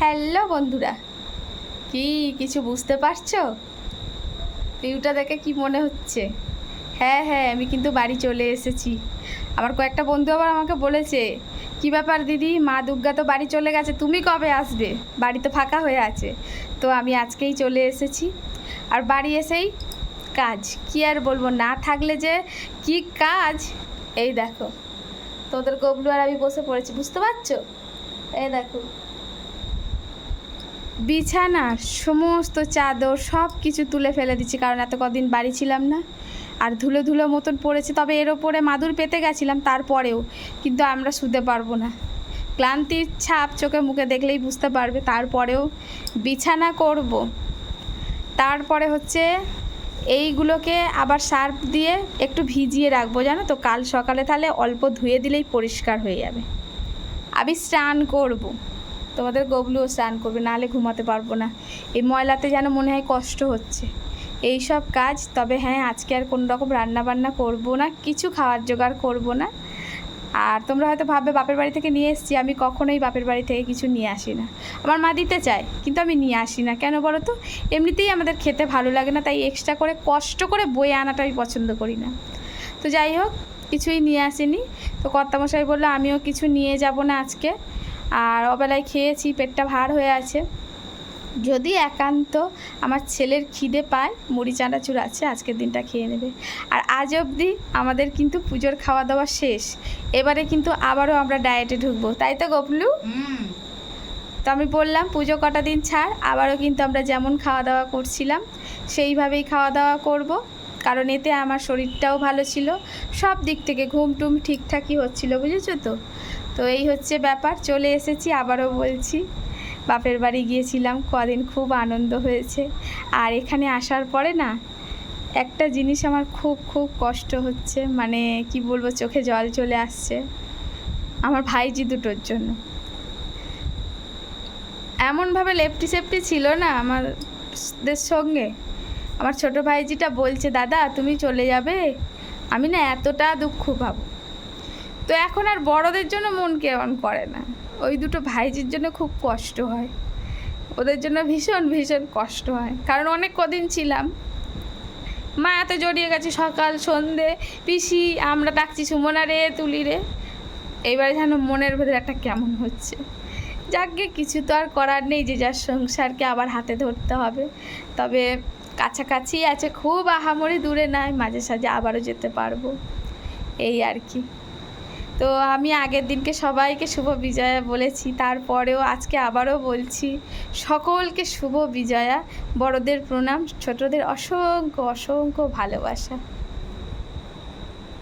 Hello বন্ধুরা। কি, কিছু বুঝতে পারছ? ভিউটা দেখে কি মনে হচ্ছে? হ্যাঁ হ্যাঁ আমি কিন্তু বাড়ি চলে এসেছি। আমার কয়েকটা বন্ধু আবার আমাকে বলেছে, কি ব্যাপার দিদি? মা দুর্গা তো বাড়ি চলে গেছে, তুমি কবে আসবে? বাড়ি তো ফাঁকা হয়ে আছে। তো আমি আজকেই চলে এসেছি। আর বাড়ি এসেই কাজ। কি আর বলব, না থাকলে যে কি কাজ? এই দেখো, তোদের গবলু আর আমি বসে পড়েছি, বুঝতে পারছ? এই দেখো বিছানার সমস্ত চাদর সব কিছু তুলে ফেলে দিচ্ছি, কারণ এত কদিন বাড়ি ছিলাম না। আর ধুলো ধুলো মতন পড়েছে, তবে এর ওপরে মাদুর পেতে গেছিলাম তারপরেও, কিন্তু আমরা শুতে পারব না। ক্লান্তির ছাপ চোখে মুখে দেখলেই বুঝতে পারবে, তারপরেও বিছানা করব। তারপরে হচ্ছে এইগুলোকে আবার সার্ফ দিয়ে একটু ভিজিয়ে রাখব, জানো তো? কাল সকালে তাহলে অল্প ধুয়ে দিলেই পরিষ্কার হয়ে যাবে। আমি স্নান করব। তোমাদের গবলুও স্নান করবে, নাহলে ঘুমাতে পারব না। এই ময়লাতে যেন মনে হয় কষ্ট হচ্ছে। এই সব কাজ, তবে হ্যাঁ আজকে আর কোনো রকম রান্না বান্না করব না, কিছু খাওয়ার জোগাড় করব না। আর তোমরা হয়তো ভাববে, বাপের বাড়ি থেকে নিয়ে এসেছি, আমি কখনোই বাপের বাড়ি থেকে কিছু নিয়ে আসি না। আমার মা দিতে চায়, কিন্তু আমি নিয়ে আসি না। কেন বলো তো? এমনিতেই আমাদের খেতে ভালো লাগে না, তাই এক্সট্রা করে, কষ্ট করে বয়ে আনাটা আমি পছন্দ করি না। তো যাই হোক, কিছুই নিয়ে আসিনি। তো কর্তামশাই বলল, আমিও কিছু নিয়ে যাব না আজকে। আর অবেলায় খেয়েছি পেটটা ভার হয়ে আছে। যদি একান্ত আমার ছেলের খিদে পায় মুড়ি চানাচুর আছে আজকের দিনটা খেয়ে নেবে। আর আজ অবধি আমাদের কিন্তু পুজোর খাওয়া দাওয়া শেষ। এবারে কিন্তু আবারও আমরা ডায়েটে ঢুকবো। তাই তো গপলু? তো আমি বললাম পুজো কটা দিন ছাড় আবারও কিন্তু আমরা যেমন খাওয়া দাওয়া করছিলাম সেইভাবেই খাওয়া দাওয়া করব। কারণ এতে আমার শরীরটাও ভালো ছিল। সব দিক থেকে ঘুম টুম ঠিকঠাকই হচ্ছিল বুঝেছ তো? তো এই হচ্ছে ব্যাপার, চলে এসেছি, আবারও বলছি। বাপের বাড়ি গিয়েছিলাম, কদিন খুব আনন্দ হয়েছে। আর এখানে আসার পরে না, একটা জিনিস আমার খুব খুব কষ্ট হচ্ছে মানে কি বলব, চোখে জল চলে আসছে। আমার ভাইজি দুটোর জন্য। এমনভাবে লেফটি সেফটি ছিল না আমাদের সঙ্গে। আমার ছোট ভাইজিটা বলছে, দাদা, তুমি চলে যাবে? আমি না এতটা দুঃখ পাবো। তো এখন আর বড়দের জন্য মন কেমন করে না। ওই দুটো ভাইজির জন্য খুব কষ্ট হয়। ওদের জন্য ভীষণ ভীষণ কষ্ট হয়। কারণ অনেক কদিন ছিলাম। মা এত জড়িয়ে গেছে সকাল, সন্ধে, পিসি, আমরা ডাকছি সুমনা রে, তুলি রে। এইবার যেন মনের ভেতরে একটা কেমন হচ্ছে। যাকে কিছু তো আর করার নেই, যে যার সংসারকে আবার হাতে ধরতে হবে। তবে কাছাকাছি আছে খুব আহামরি, দূরে নয় মাঝে সাঝে আবারও যেতে পারব। এই আর কি। তো আমি আগের দিনকে সবাইকে শুভ বিজয়া বলেছি, তারপরেও আজকে আবারও বলছি, সকলকে শুভ বিজয়া। বড়দের প্রণাম, ছোটদের অসংখ্য অসংখ্য ভালোবাসা।